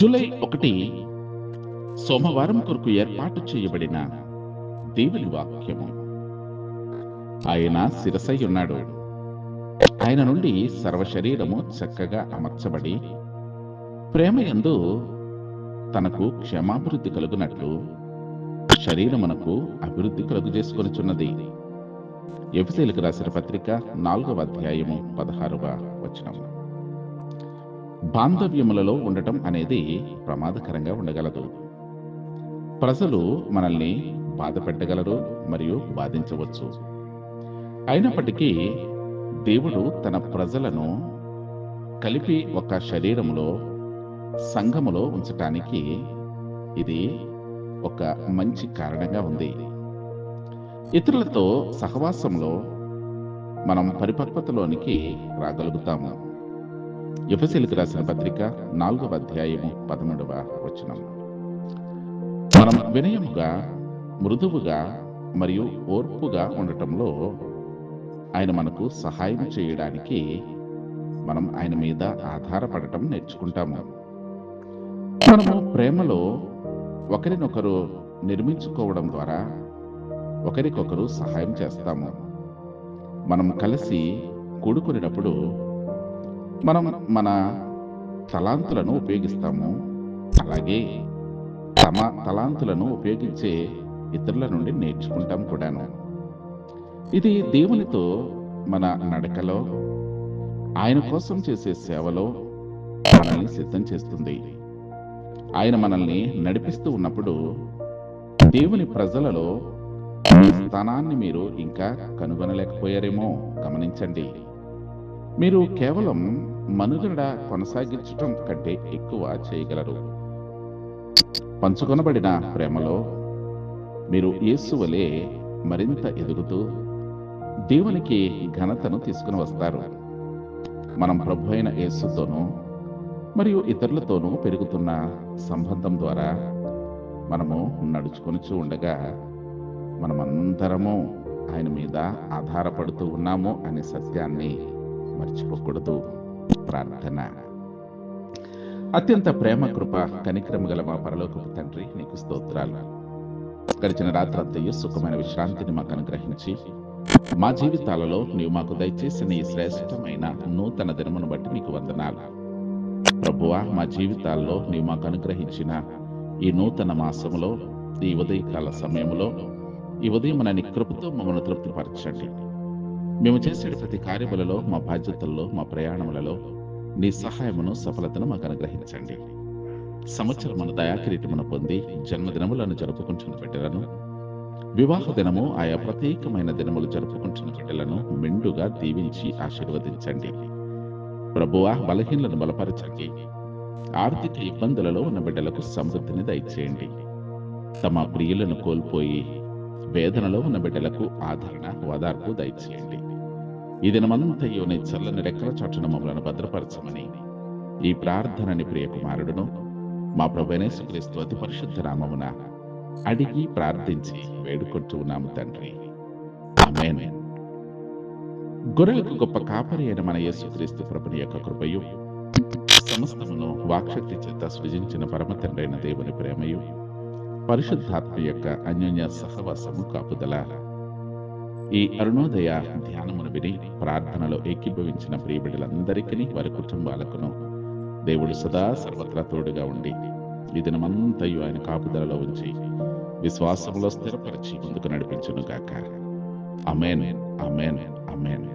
July ఒకటి సోమవారం కొరకు ఏర్పాటు చేయబడిన దేవుని వాక్యము. ఆయన శిరసై ఉన్నాడు. ఆయన నుండి సర్వ శరీరము చక్కగా అమర్చబడి ప్రేమ యందు తనకు క్షమాభివృద్ధి కలుగునట్లు శరీరమునకు అభివృద్ధి కలుగు చేసుకొనిచున్నది ఎఫ్సీలకు రాసిన పత్రిక నాలుగవ అధ్యాయము పదహారవ వచనము. బాంధవ్యములలో ఉండటం అనేది ప్రమాదకరంగా ఉండగలదు. ప్రజలు మనల్ని బాధ పెట్టగలరు మరియు బాధించవచ్చు. అయినప్పటికీ దేవుడు తన ప్రజలను కలిపి ఒక శరీరములో సంఘములో ఉంచటానికి ఇది ఒక మంచి కారణంగా ఉంది. ఇతరులతో సహవాసంలో మనం పరిపక్వతలోనికి రాగలుగుతాము. ఎఫ్ఎస్ఎల్కి రాసిన పత్రిక నాలుగవ అధ్యాయము పదమూడవ వచనం. మనం వినయముగా మృదువుగా మరియు ఓర్పుగా ఉండటంలో ఆయన మనకు సహాయం చేయడానికి మనం ఆయన మీద ఆధారపడటం నేర్చుకుంటాము. మనము ప్రేమలో ఒకరినొకరు నిర్మించుకోవడం ద్వారా ఒకరికొకరు సహాయం చేస్తాము. మనం కలిసి కూడుకునేటప్పుడు మనం మన తలాంతులను ఉపయోగిస్తాము. అలాగే తమ తలాంతులను ఉపయోగించే ఇతరుల నుండి నేర్చుకుంటాం కూడాను. ఇది దేవునితో మన నడకలో ఆయన కోసం చేసే సేవలో మనల్ని సిద్ధం చేస్తుంది. ఆయన మనల్ని నడిపిస్తూ ఉన్నప్పుడు దేవుని ప్రజలలో మీ స్థానాన్ని మీరు ఇంకా కనుగొనలేకపోయారేమో గమనించండి. మీరు కేవలం మనుగడ కొనసాగించటం కంటే ఎక్కువ చేయగలరు. పంచుకొనబడిన ప్రేమలో మీరు యేసు వలె మరింత ఎదుగుతూ దేవునికి ఘనతను తీసుకుని వస్తారు. మనం ప్రభు అయిన యేసుతోనూ మరియు ఇతరులతోనూ పెరుగుతున్న సంబంధం ద్వారా మనము నడుచుకొనిచూ ఉండగా మనమందరము ఆయన మీద ఆధారపడుతూ ఉన్నాము అనే సత్యాన్ని మర్చిపోకూడదు. ప్రార్థన. అత్యంత ప్రేమ కృప కనిక్రమ గల మా పరలోకపు తండ్రి నీకు స్తోత్రాలు. గడిచిన రాత్రంతయు సుఖమైన విశ్రాంతిని మాకు అనుగ్రహించి మా జీవితాలలో నీవు మాకు దయచేసిన ఈ శ్రేష్టమైన నూతన దినమును బట్టి నీకు వందనాలు. ప్రభువా మా జీవితాల్లో నీవు మాకు అనుగ్రహించిన ఈ నూతన మాసములో ఈ ఉదయకాల సమయంలో ఈ ఉదయం నీ కృపతో మమ్మల్ని తృప్తిపరచండి. మేము చేసే ప్రతి కార్యములలో మా బాధ్యతల్లో మా ప్రయాణములలో నీ సహాయమును సఫలతను మాకు అనుగ్రహించండి. సంవత్సరం మన దయాకిరీటమును పొంది జన్మదినములను జరుపుకుంటున్న బిడ్డలను వివాహ దినము ఆయా ప్రత్యేకమైన దినములు జరుపుకుంటున్న బిడ్డలను మెండుగా దీవించి ఆశీర్వదించండి. ప్రభువా బలహీనలను బలపరచండి. ఆర్థిక ఇబ్బందులలో ఉన్న బిడ్డలకు సమృద్ధిని దయచేయండి. తమ ప్రియులను కోల్పోయి వేదనలో ఉన్న బిడ్డలకు ఆదరణ ఓదార్పు దయచేయండి. ఈ దినమంతయు నీ చల్లని రెక్కల చాటున మమ్మలను భద్రపరచమని. ఈ ప్రార్థనని ప్రియ కుమారుడును మా ప్రభునేశ్వరిస్తూ అతి పరిశుద్ధ నామమున అడిగి ప్రార్థించి వేడుకుంటూ ఉన్నాము తండ్రి. ఆమేన్. గొర్రెలకు గొప్ప కాపరి అయిన మన యేసుక్రీస్తు ప్రభుని యొక్క కృపయు సమస్తమును వాక్షక్తి చేత సృజించిన పరమ తండ్రి అయిన దేవుని ప్రేమయు పరిశుద్ధాత్మ యొక్క అన్యోన్య సహవాసము కాపుదల ఈ అరుణోదయ ధ్యానమును విని ప్రార్థనలో ఏకీభవించిన ప్రియబిడ్డలందరికీ వారి కుటుంబాలకును దేవుడు సదా సర్వత్రా తోడుగా ఉండి ఈ దినమంతయు ఆయన కాపుదలలో ఉంచి విశ్వాసంలో స్థిరపరిచి ముందుకు నడిపించును గాక అమేన్ అమేన్ అమేన్